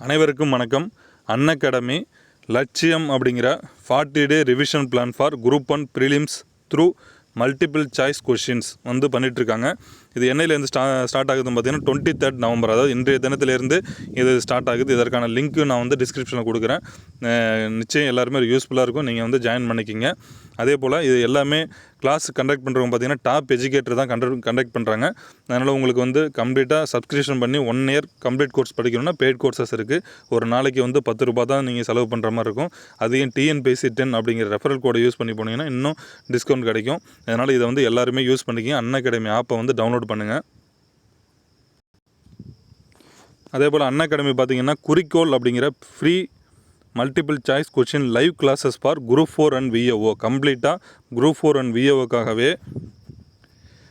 அனைவருக்கும் வணக்கம். An academy Latchiyam அப்படிங்கிற forty day revision plan for group one prelims through multiple choice questions வந்து பண்ணிகிட்ருக்காங்க இது என்னையிலேருந்து ஸ்டா ஸ்டார்ட் ஆகுதுன்னு பார்த்தீங்கன்னா டுவெண்ட்டி தேர்ட் நவம்பர். அதாவது இன்றைய தினத்திலேருந்து இது ஸ்டார்ட் ஆகுது. இதற்கான லிங்க்கும் நான் வந்து டிஸ்கிரிப்ஷனில் கொடுக்குறேன். நிச்சயம் எல்லாருமே யூஸ்ஃபுல்லாக இருக்கும். நீங்கள் வந்து ஜாயின் பண்ணிக்கிங்க. அதே போல் இது எல்லாமே கிளாஸ் கண்டக்ட் பண்ணுறவங்க பார்த்தீங்கன்னா டாப் எஜுகேட்டர் தான் கண்டக்ட் கண்டக்ட் பண்ணுறாங்க அதனால் உங்களுக்கு வந்து கம்ப்ளீட்டாக சப்ஸ்கிரிப்ஷன் பண்ணி ஒன் இயர் கம்ப்ளீட் கோர்ஸ் படிக்கணும்னா பெய்ட் கோர்சஸ் இருக்குது ஒரு நாளைக்கு வந்து பத்து ரூபா தான் நீங்கள் செலவு பண்ணுற மாதிரி இருக்கும். அதையும் டிஎன்பிசி டென் அப்படிங்கிற ரெஃபரல் கோடை யூஸ் பண்ணி போனீங்கன்னா இன்னும் டிஸ்கவுண்ட் கிடைக்கும். அதனால் இதை வந்து எல்லாருமே யூஸ் பண்ணிக்கிங்க. அன் அகாடமி ஆப்பை வந்து டவுன்லோட் பண்ணுங்கள் அதே போல் அன் அகாடமி பார்த்தீங்கன்னா குறிக்கோள் அப்படிங்கிற free multiple choice question live classes for group four and VAO கம்ப்ளீட்டாக குரூப் ஃபோர் அண்ட் விஏஓக்காகவே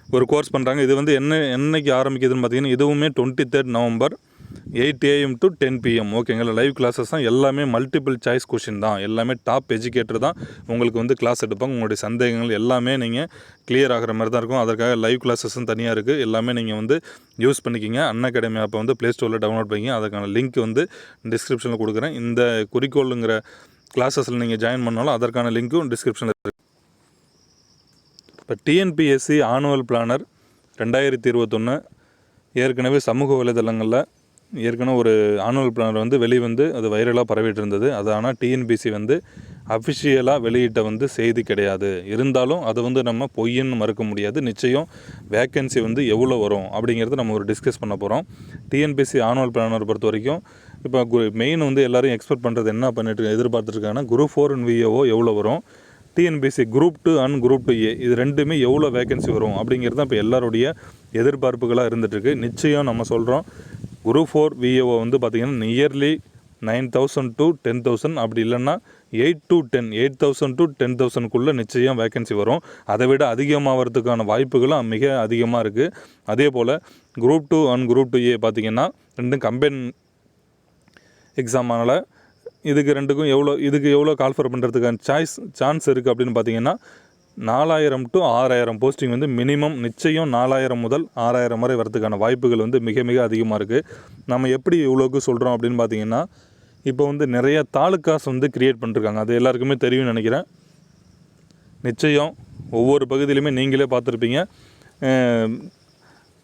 ஒரு கோர்ஸ் பண்ணுறாங்க இது வந்து என்ன என்னைக்கு ஆரம்பிக்குதுன்னு பார்த்தீங்கன்னா இதுவுமே twenty third November eight AM to ten PM ஓகேங்களா லைவ் கிளாஸஸ் தான் எல்லாமே மல்டிபிள் சாய்ஸ் கொஷின் தான். எல்லாமே டாப் எஜுகேட்டர் தான். உங்களுக்கு வந்து கிளாஸ் எடுப்பாங்க. உங்களுடைய சந்தேகங்கள் எல்லாமே நீங்கள் கிளியர் ஆகிற மாதிரி தான் இருக்கும். அதற்காக லைவ் கிளாஸஸும் தனியாக இருக்குது எல்லாமே நீங்கள் வந்து யூஸ் பண்ணிக்கிங்க. அன் அகாடமி ஆப்பை வந்து ப்ளே ஸ்டோரில் டவுன்லோட் பண்ணிங்க அதுக்கான லிங்க் வந்து டிஸ்கிரிப்ஷனில் கொடுக்குறேன். இந்த குறிக்கோளுங்கிற கிளாஸஸில் நீங்கள் ஜாயின் பண்ணாலும் அதற்கான லிங்க்கும் டிஸ்கிரிப்ஷனில் இருக்குது இப்போ டிஎன்பிஎஸ்சி ஆனுவல் பிளானர் ரெண்டாயிரத்தி இருபத்தொன்று ஏற்கனவே சமூக வலைதளங்களில் ஏற்கனவே ஒரு ஆனுவல் பிளானர் வந்து வெளிவந்து அது வைரலாக பரவிட்டு இருந்தது அது ஆனால் டிஎன்பிசி வந்து அஃபிஷியலாக வெளியிட்ட வந்து செய்தி கிடையாது. இருந்தாலும் அதை வந்து நம்ம பொய்ன்னு மறுக்க முடியாது. நிச்சயம் வேக்கன்சி வந்து எவ்வளோ வரும் அப்படிங்கிறத நம்ம ஒரு டிஸ்கஸ் பண்ண போகிறோம் டிஎன்பிசி ஆனுவல் பிளானர் பொறுத்த வரைக்கும் இப்போ கு மெயின் வந்து எல்லோரும் எக்ஸ்பெக்ட் பண்ணுறது என்ன பண்ணிட்டு எதிர்பார்த்துருக்காங்கன்னா குரூப் ஃபோர் அண்ட் விஏஓ எவ்வளோ வரும்? TNPSC group two and group two A இது ரெண்டுமே எவ்வளோ வேகன்சி வரும் அப்படிங்கிறது தான் இப்போ எல்லாருடைய எதிர்பார்ப்புகளாக இருந்துகிட்ருக்கு நிச்சயம் நம்ம சொல்கிறோம் குரூப் ஃபோர் விஏஓ வந்து பார்த்திங்கன்னா nearly nine thousand to ten thousand. அப்படி இல்லைன்னா eight to ten eight thousand to ten தௌசண்ட்குள்ளே நிச்சயம் வேகன்சி வரும். அதை விட அதிகமாகிறதுக்கான வாய்ப்புகளும் மிக அதிகமாக இருக்குது அதே போல் group two and group two A பார்த்திங்கன்னா ரெண்டும் கம்பைன் எக்ஸாமானால் இதுக்கு ரெண்டுக்கும் எவ்வளோ இதுக்கு எவ்வளோ கால்ஃபர் பண்ணுறதுக்கான சாய்ஸ் சான்ஸ் இருக்குது அப்படின்னு பார்த்தீங்கன்னா நாலாயிரம் டு ஆறாயிரம் போஸ்டிங் வந்து மினிமம் நிச்சயம் நாலாயிரம் முதல் ஆறாயிரம் வரை வரதுக்கான வாய்ப்புகள் வந்து மிக மிக அதிகமாக இருக்குது நம்ம எப்படி இவ்வளோக்கு சொல்கிறோம் அப்படின்னு பார்த்தீங்கன்னா இப்போ வந்து நிறைய தாலுக்காஸ் வந்து க்ரியேட் பண்ணிருக்காங்க. அது எல்லாருக்குமே தெரியும்னு நினைக்கிறேன். நிச்சயம் ஒவ்வொரு பகுதியிலுமே நீங்களே பார்த்துருப்பீங்க.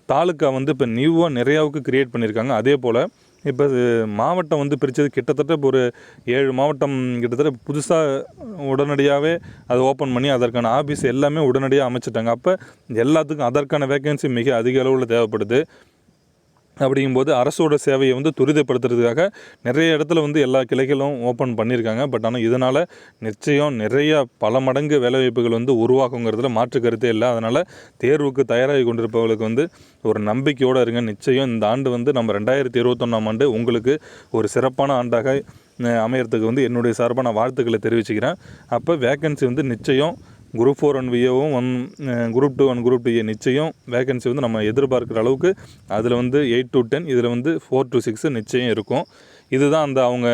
தாலுக்கா வந்து இப்போ நியூவாக நிறையாவுக்கு க்ரியேட் பண்ணியிருக்காங்க அதே போல் இப்போ இது மாவட்டம் வந்து பிரித்தது கிட்டத்தட்ட இப்போ ஒரு ஏழு மாவட்டம் கிட்டத்தட்ட புதுசாக உடனடியாகவே அதை ஓப்பன் பண்ணி அதற்கான ஆஃபீஸ் எல்லாமே உடனடியாக அமைச்சிட்டாங்க. அப்போ எல்லாத்துக்கும் அதற்கான வேகன்சி மிக அதிக அளவில் தேவைப்படுது. அப்படிங்கும்போது அரசோட சேவையை வந்து துரிதப்படுத்துறதுக்காக நிறைய இடத்துல வந்து எல்லா கிளைகளும் ஓப்பன் பண்ணியிருக்காங்க. பட் ஆனால் இதனால் நிச்சயம் நிறைய பல மடங்கு வேலைவாய்ப்புகள் வந்து உருவாக்குங்கிறதுல மாற்று கருத்தே இல்லை. அதனால் தேர்வுக்கு தயாராகி கொண்டிருப்பவர்களுக்கு வந்து ஒரு நம்பிக்கையோடு இருங்க. நிச்சயம் இந்த ஆண்டு வந்து நம்ம ரெண்டாயிரத்தி இருபத்தொன்னாம் ஆண்டு உங்களுக்கு ஒரு சிறப்பான ஆண்டாக அமையறதுக்கு வந்து என்னுடைய சார்பாக நான் வாழ்த்துக்களை தெரிவிச்சுக்கிறேன். அப்போ வேக்கன்சி வந்து நிச்சயம் group four one விஏவும் one group two one group two A நிச்சயம் வேகன்சி வந்து நம்ம எதிர்பார்க்குற அளவுக்கு அதில் வந்து எயிட் டு டென் இதில் வந்து ஃபோர் டு சிக்ஸ் நிச்சயம் இருக்கும். இதுதான் அந்த அவங்க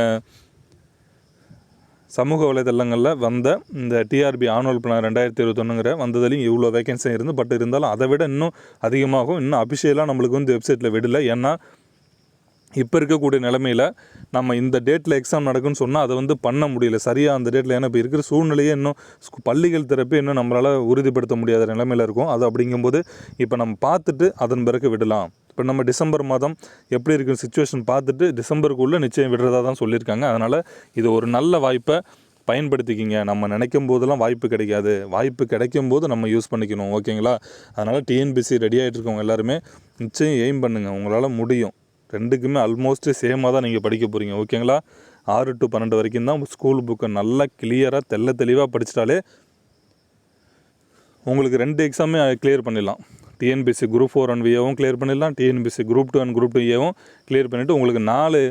சமூக வலைதளங்களில் வந்த இந்த டிஆர்பி ஆனுவல் பிளான் ரெண்டாயிரத்தி இருபத்தொன்னுங்கிற வந்ததுலேயும் இவ்வளோ வேகன்சி இருந்து பட் இருந்தாலும் அதை விட இன்னும் அதிகமாகும் இன்னும் அபிஷியலாக நம்மளுக்கு வந்து வெப்சைட்டில் விடலை. ஏன்னா இப்போ இருக்கக்கூடிய நிலமையில் நம்ம இந்த டேட்டில் எக்ஸாம் நடக்குன்னு சொன்னால் அதை வந்து பண்ண முடியல. சரியாக அந்த டேட்டில் ஏன்னா இப்போ இருக்கிற சூழ்நிலையே இன்னும் பள்ளிகள் திறப்பு இன்னும் நம்மளால் உறுதிப்படுத்த முடியாத நிலமையில் இருக்கும். அது அப்படிங்கும்போது இப்போ நம்ம பார்த்துட்டு அதன் பிறகு விடலாம். இப்போ நம்ம டிசம்பர் மாதம் எப்படி இருக்கிற சுச்சுவேஷன் பார்த்துட்டு டிசம்பருக்குள்ளே நிச்சயம் விடுறதா தான் சொல்லியிருக்காங்க. அதனால் இது ஒரு நல்ல வாய்ப்பை பயன்படுத்திக்கிங்க. நம்ம நினைக்கும் போதெல்லாம் வாய்ப்பு கிடைக்காது. வாய்ப்பு கிடைக்கும் போது நம்ம யூஸ் பண்ணிக்கணும். ஓகேங்களா? அதனால் டிஎன்பிசி ரெடி ஆகிட்டு இருக்கவங்க எல்லாருமே நிச்சயம் எய்ம் பண்ணுங்கள் உங்களால் முடியும். ரெண்டுக்குமே ஆல்மோஸ்ட்டு சேமாக தான் நீங்கள் படிக்க போகிறீங்க ஓகேங்களா ஆறு டு பன்னெண்டு வரைக்கும் தான் ஸ்கூல் புக்கை நல்லா கிளியராக தெள்ள தெளிவாக படிச்சிட்டாலே உங்களுக்கு ரெண்டு எக்ஸாமே கிளியர் பண்ணிடலாம். டிஎன்பிசி குரூப் ஃபோர் அண்ட் விஏவும் கிளியர் பண்ணிடலாம். TNPSC group two and group two ஏவும் கிளியர் பண்ணிவிட்டு உங்களுக்கு நாலு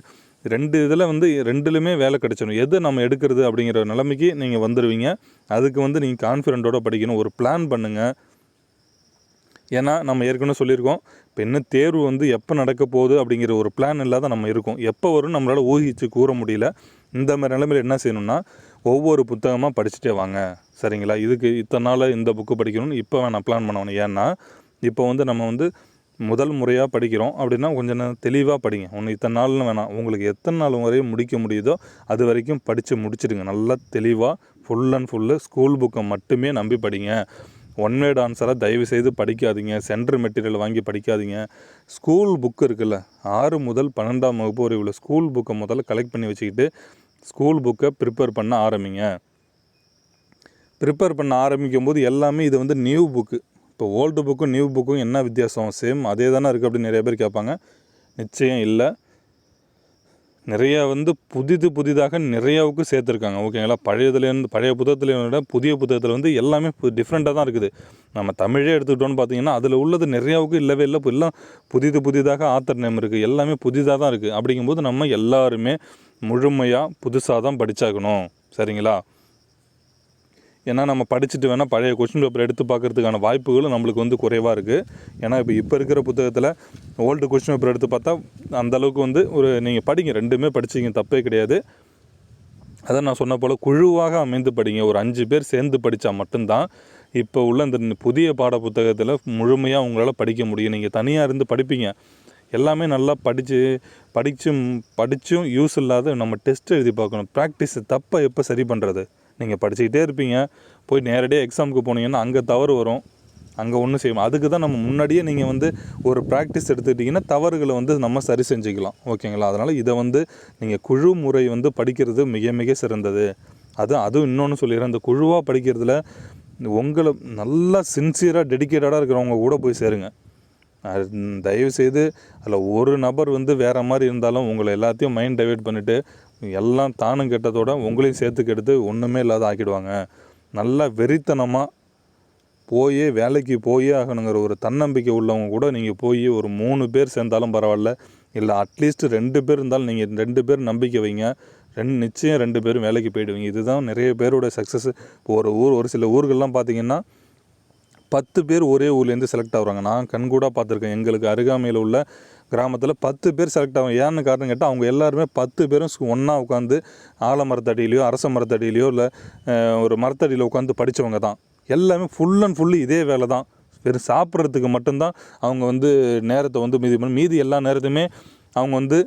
ரெண்டு இதில் வந்து ரெண்டுலையுமே வேலை கிடச்சிடும். எது நம்ம எடுக்கிறது அப்படிங்கிற நிலைமைக்கு நீங்கள் வந்துடுவீங்க அதுக்கு வந்து நீங்கள் கான்ஃபிடென்ட்டோட படிக்கணும். ஒரு பிளான் பண்ணுங்கள் ஏன்னா நம்ம ஏற்கனவே சொல்லியிருக்கோம் இப்போ என்ன தேர்வு வந்து எப்போ நடக்க போகுது அப்படிங்கிற ஒரு பிளான் இல்லாத நம்ம இருக்கோம். எப்போ வரும் நம்மளால் ஊகிச்சு கூற முடியல. இந்த மாதிரி நிலைமையில் என்ன செய்யணும்னா ஒவ்வொரு புத்தகமாக படிச்சுட்டே வாங்க. சரிங்களா? இதுக்கு இத்தனை நாள் இந்த புக்கு படிக்கணும்னு இப்போ நான் பிளான் பண்ணணும். ஏன்னா இப்போ வந்து நம்ம வந்து முதல் முறையாக படிக்கிறோம் அப்படின்னா கொஞ்சம் தெளிவாக படிங்க. ஒன்று இத்தனை நாள்னு வேணாம் உங்களுக்கு எத்தனை நாள் வரையும் முடிக்க முடியுதோ அது வரைக்கும் படித்து முடிச்சிடுங்க. நல்லா தெளிவாக ஃபுல் அண்ட் ஃபுல்லு ஸ்கூல் புக்கை மட்டுமே நம்பி படிங்க. ஒன் வேர்ட் ஆன்சராக தயவு செய்து படிக்காதீங்க. சென்டர் மெட்டீரியல் வாங்கி படிக்காதீங்க. ஸ்கூல் புக்கு இருக்குல்ல ஆறு முதல் பன்னெண்டாம் வகுப்பு வரை உள்ள ஸ்கூல் புக்கை முதல்ல கலெக்ட் பண்ணி வச்சுக்கிட்டு ஸ்கூல் புக்கை ப்ரிப்பேர் பண்ண ஆரம்பிங்க. ப்ரிப்பேர் பண்ண ஆரம்பிக்கும் போது எல்லாமே இது வந்து நியூ புக்கு இப்போ ஓல்டு புக்கும் நியூ புக்கும் என்ன வித்தியாசம்? சேம் அதே தானே இருக்குது அப்படின்னு நிறைய பேர் கேட்பாங்க. நிச்சயம் இல்லை. நிறைய வந்து புதிது புதிதாக நிறையாவுக்கு சேர்த்துருக்காங்க. ஓகேங்களா பழையதுலேருந்து பழைய புத்தகத்துலேருந்து விட புதிய புத்தகத்தில் வந்து எல்லாமே டிஃப்ரெண்ட்டாக தான் இருக்குது. நம்ம தமிழே எடுத்துக்கிட்டோன்னு பார்த்தீங்கன்னா அதில் உள்ளது நிறையாவுக்கு இல்லவே இல்லை. இப்போ எல்லாம் புதிது புதிதாக ஆத்தர் நேம் இருக்குது எல்லாமே புதிதாக தான் இருக்குது அப்படிங்கும்போது நம்ம எல்லாருமே முழுமையாக புதுசாக தான் படிச்சாகணும். சரிங்களா? ஏன்னா நம்ம படிச்சுட்டு வேணால் பழைய கொஸ்டின் பேப்பர் எடுத்து பார்க்கறதுக்கான வாய்ப்புகளும் நம்மளுக்கு வந்து குறைவாக இருக்குது ஏன்னா இப்போ இப்போ இருக்கிற புத்தகத்தில் ஓல்டு கொஸ்டின் பேப்பர் எடுத்து பார்த்தா அந்தளவுக்கு வந்து ஒரு நீங்கள் படிங்க ரெண்டுமே படிச்சிங்க தப்பே கிடையாது. அதான் நான் சொன்ன போல் குழுவாக அமைந்து படிங்க. ஒரு அஞ்சு பேர் சேர்ந்து படித்தா மட்டும்தான் இப்போ உள்ள இந்த புதிய பாட புத்தகத்தில் முழுமையாக உங்களால் படிக்க முடியும். நீங்கள் தனியாக இருந்து படிப்பீங்க. எல்லாமே நல்லா படித்து படித்தும் படித்தும் யூஸ் இல்லாத நம்ம டெஸ்ட் எழுதி பார்க்கணும். ப்ராக்டிஸ் தப்பை எப்போ சரி பண்ணுறது நீங்கள் படிச்சுக்கிட்டே இருப்பீங்க. போய் நேரடியாக எக்ஸாமுக்கு போனீங்கன்னா அங்கே தவறு வரும். அங்கே ஒன்றும் செய்யும் அதுக்கு தான் நம்ம முன்னாடியே நீங்கள் வந்து ஒரு ப்ராக்டிஸ் எடுத்துக்கிட்டிங்கன்னா தவறுகளை வந்து நம்ம சரி செஞ்சுக்கலாம். ஓகேங்களா? அதனால் இதை வந்து நீங்கள் குழு முறை வந்து படிக்கிறது மிக மிக சிறந்தது. அது அதுவும் இன்னொன்று சொல்லிடுறேன். இந்த குழுவாக படிக்கிறதுல உங்களை நல்லா சின்சியராக டெடிக்கேட்டடாக இருக்கிறவங்க கூட போய் சேருங்க. தயவுசெய்து தயவு செய்து அதில் ஒரு நபர் வந்து வேறு மாதிரி இருந்தாலும் உங்களை எல்லாத்தையும் மைண்ட் டைவெர்ட் பண்ணிவிட்டு எல்லாம் தானும் கெட்டதோட உங்களையும் சேர்த்து கெடுத்து ஒன்றுமே இல்லாத ஆக்கிடுவாங்க. நல்லா வெறித்தனமாக போய் வேலைக்கு போயே ஆகணுங்கிற ஒரு தன்னம்பிக்கை உள்ளவங்க கூட நீங்கள் போய் ஒரு மூணு பேர் சேர்ந்தாலும் பரவாயில்ல. இல்லை அட்லீஸ்ட் ரெண்டு பேர் இருந்தாலும் நீங்கள் ரெண்டு பேர் நம்பிக்கை வைங்க. ரெண்டு நிச்சயம் ரெண்டு பேரும் வேலைக்கு போயிடுவீங்க. இதுதான் நிறைய பேரோட சக்ஸஸ் இப்போ ஒரு ஊர் ஒரு சில ஊர்கள்லாம் பார்த்தீங்கன்னா பத்து பேர் ஒரே ஊர்லேருந்து செலக்ட் ஆகுறாங்க. நான் கண்கூடாக பார்த்துருக்கேன் எங்களுக்கு அருகாமையில் உள்ள கிராமத்தில் பத்து பேர் செலக்ட் ஆகும் ஏன்னு காரணம் கேட்டால் அவங்க எல்லாருமே பத்து பேரும் ஒன்றா உட்காந்து ஆலமரத்தடியிலையோ அரச மரத்தடியிலையோ இல்லை ஒரு மரத்தடியில் உட்காந்து படித்தவங்க தான். எல்லாமே ஃபுல் அண்ட் ஃபுல்லு இதே வேலை தான். வெறும் சாப்பிட்றதுக்கு மட்டும்தான் அவங்க வந்து நேரத்தை வந்து மீதி பண்ணி மீதி எல்லா நேரத்தையுமே அவங்க வந்து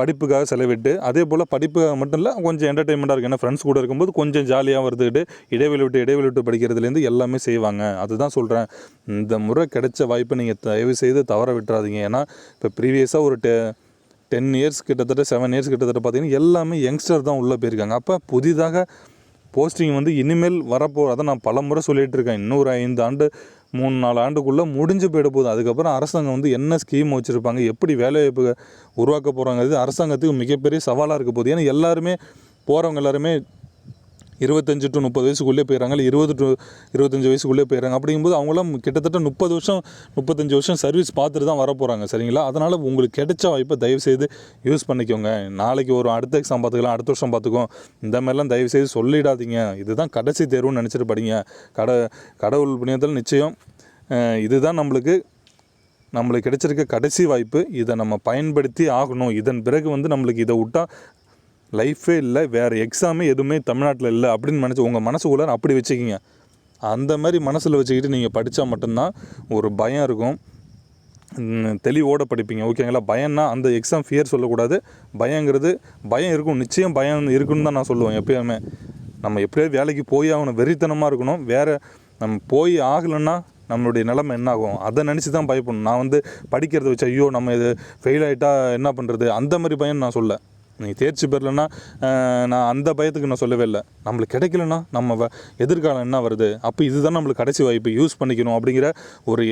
படிப்புக்காக செலவிட்டு அதே போல் படிப்புக்காக மட்டும் இல்லை கொஞ்சம் என்டர்டைன்மெண்ட்டாக இருக்கும் ஏன்னா ஃப்ரெண்ட்ஸ் கூட இருக்கும்போது கொஞ்சம் ஜாலியாக வருதுக்கிட்டு இடைவெளி விட்டு இடைவெளி விட்டு படிக்கிறதுலேருந்து எல்லாமே செய்வாங்க. அதுதான் சொல்கிறேன் இந்த முறை கிடைச்ச வாய்ப்பை நீங்கள் தயவு செய்து தவற விட்டுறாதீங்க. ஏன்னா இப்போ ப்ரீவியஸாக ஒரு டெ டென் இயர்ஸ் கிட்டத்தட்ட செவன் இயர்ஸ் கிட்டத்தட்ட பார்த்தீங்கன்னா எல்லாமே யங்ஸ்டர் தான் உள்ளே போயிருக்காங்க. அப்போ புதிதாக போஸ்டிங் வந்து இனிமேல் வரப்போ அதை நான் பல முறை சொல்லிகிட்டு இருக்கேன். இன்னொரு ஐந்து ஆண்டு மூணு நாலு ஆண்டுக்குள்ளே முடிஞ்சு போயிட போகுது. அதுக்கப்புறம் அரசாங்கம் வந்து என்ன ஸ்கீம் வச்சுருப்பாங்க எப்படி வேலைவாய்ப்பு உருவாக்க போகிறாங்கிறது அரசாங்கத்துக்கு மிகப்பெரிய சவாலாக இருக்க போகுது. ஏன்னா எல்லாருமே போகிறவங்க எல்லாருமே இருபத்தஞ்சு டு முப்பது வயசுக்குள்ளே போயிடறாங்க இல்லை இருபது டு இருபத்தஞ்சி வயசுக்குள்ளே போயிடறாங்க. அப்படிங்கும்போது அவங்களாம் கிட்டத்தட்ட முப்பது வருஷம் முப்பத்தஞ்சு வருஷம் சர்வீஸ் பார்த்துட்டு தான் வர போகிறாங்க சரிங்களா? அதனால் உங்களுக்கு கிடைச்ச வாய்ப்பை தயவு செய்து யூஸ் பண்ணிக்கோங்க. நாளைக்கு ஒரு அடுத்த எக்ஸாம் பார்த்துக்கலாம் அடுத்த வருஷம் பார்த்துக்கோ இந்த மாதிரிலாம் தயவுசெய்து சொல்லிடாதீங்க. இதுதான் கடைசி தேர்வுன்னு நினச்சிட்டு படிங்க கட கடவுள் புண்ணியத்தில் நிச்சயம் இதுதான் நம்மளுக்கு நம்மளுக்கு கிடைச்சிருக்க கடைசி வாய்ப்பு. இதை நம்ம பயன்படுத்தி ஆகணும். இதன் பிறகு வந்து நம்மளுக்கு இதை விட்டால் லைஃபே இல்லை வேறு எக்ஸாமே எதுவுமே தமிழ்நாட்டில் இல்லை அப்படின்னு நினச்சி உங்கள் மனசுக்குள்ளே அப்படி வச்சுக்கிங்க. அந்த மாதிரி மனசில் வச்சுக்கிட்டு நீங்கள் படித்தா மட்டும்தான் ஒரு பயம் இருக்கும். தெளிவோட படிப்பீங்க. ஓகேங்களா பயம்னா அந்த எக்ஸாம் ஃபியர் சொல்லக்கூடாது. பயங்கிறது பயம் இருக்கும். நிச்சயம் பயம் இருக்குன்னு தான் நான் சொல்லுவேன் எப்பயுமே. நம்ம எப்படியாவது வேலைக்கு போய் ஆகணும். வெறித்தனமாக இருக்கணும். வேறு நம்ம போய் ஆகலைன்னா நம்மளுடைய நிலமை என்ன ஆகும் அதை நினச்சி தான் பயப்படணும். நான் வந்து படிக்கிறத வச்சு ஐயோ நம்ம இது ஃபெயில் ஆகிட்டா என்ன பண்ணுறது அந்த மாதிரி பயம் நான் சொல்ல. நீ தேர்ச்சி பெறலைன்னா நான் அந்த பயத்துக்கு நான் சொல்லவே இல்லை. நம்மளுக்கு கிடைக்கலன்னா நம்ம வ- எதிர்காலம் என்ன வருது? அப்போ இதுதான் நம்மளுக்கு கடைசி வாய்ப்பு. யூஸ் பண்ணிக்கணும் அப்படிங்கிற ஒரு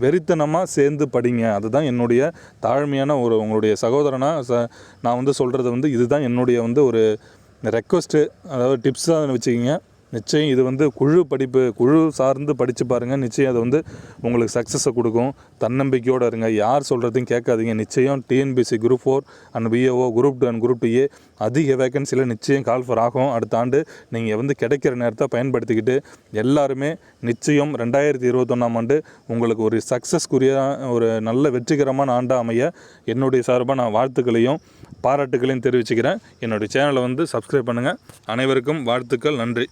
வெறித்தனமாக சேர்ந்து படிங்க. அதுதான் என்னுடைய தாழ்மையான ஒரு உங்களுடைய சகோதரனா ச நான் வந்து சொல்கிறது வந்து இதுதான் என்னுடைய வந்து ஒரு ரெக்வஸ்ட்டு அதாவது டிப்ஸாக வச்சுக்கிங்க. நிச்சயம் இது வந்து குழு படிப்பு குழு சார்ந்து படித்து பாருங்கள் நிச்சயம் அது வந்து உங்களுக்கு சக்ஸஸை கொடுக்கும். தன்னம்பிக்கையோடு இருங்க. யார் சொல்கிறதையும் கேட்காதீங்க. நிச்சயம் TNPSC group four and VAO group two and group two A அதிக வேகன்சியில் நிச்சயம் கால்ஃபர் ஆகும். அடுத்த ஆண்டு நீங்கள் வந்து கிடைக்கிற நேரத்தை பயன்படுத்திக்கிட்டு எல்லாருமே நிச்சயம் ரெண்டாயிரத்தி இருபத்தொன்னாம் ஆண்டு உங்களுக்கு ஒரு சக்ஸஸ்க்குரிய ஒரு நல்ல வெற்றிகரமான ஆண்டாக அமைய என்னுடைய சார்பாக நான் வாழ்த்துக்களையும் பாராட்டுகளையும் தெரிவிச்சுக்கிறேன். என்னுடைய சேனலை வந்து சப்ஸ்கிரைப் பண்ணுங்கள் அனைவருக்கும் வாழ்த்துக்கள். நன்றி.